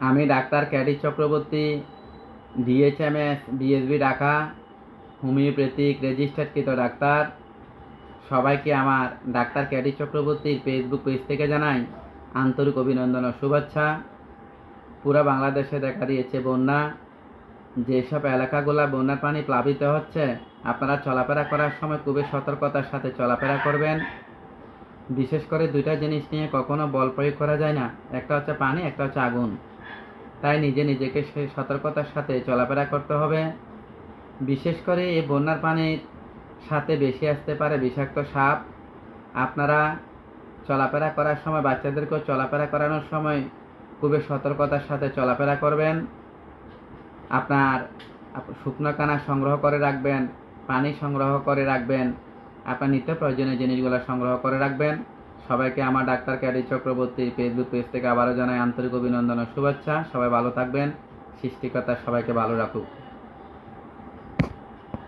আমি doctor K D Chakraborty DHMS BSB Dhaka homeopathic রেজিস্টার্ডকৃত doctor. সবাইকে আমার ডাক্তার ক্যাডি চক্রবর্তীর ফেসবুক পেজ থেকে জানাই আন্তরিক অভিনন্দন ও শুভেচ্ছা। পুরো বাংলাদেশে দেখা দিয়েছে বন্যা। যেসব এলাকাগুলো বন্যার পানি প্লাবিত হচ্ছে, আপনারা চলাফেরা করার সময় খুবই সতর্কতার সাথে চলাফেরা করবেন। বিশেষ করে দুইটা জিনিস নিয়ে কখনো বল প্রয়োগ করা যায় না। একটা হচ্ছে পানি, একটা হচ্ছে আগুন। তাই নিজে নিজেকে সতর্কতার সাথে চলাফেরা করতে হবে। বিশেষ করে এই বন্যার পানির সাথে বেশি আসতে পারে বিষাক্ত সাপ। আপনারা চলাফেরা করার সময়, বাচ্চাদেরকেও চলাফেরা করানোর সময় খুবই সতর্কতার সাথে চলাফেরা করবেন। আপনার শুকনো কানা সংগ্রহ করে রাখবেন, পানি সংগ্রহ করে রাখবেন, আপনার নিত্য প্রয়োজনীয় জিনিসগুলো সংগ্রহ করে রাখবেন। সবাইকে আমার doctor K D Chakraborty Facebook page থেকে আবারও জানাই আন্তরিক অভিনন্দন ও শুভেচ্ছা। সবাই ভালো থাকবেন, সৃষ্টিকর্তা সবাইকে ভালো রাখুক।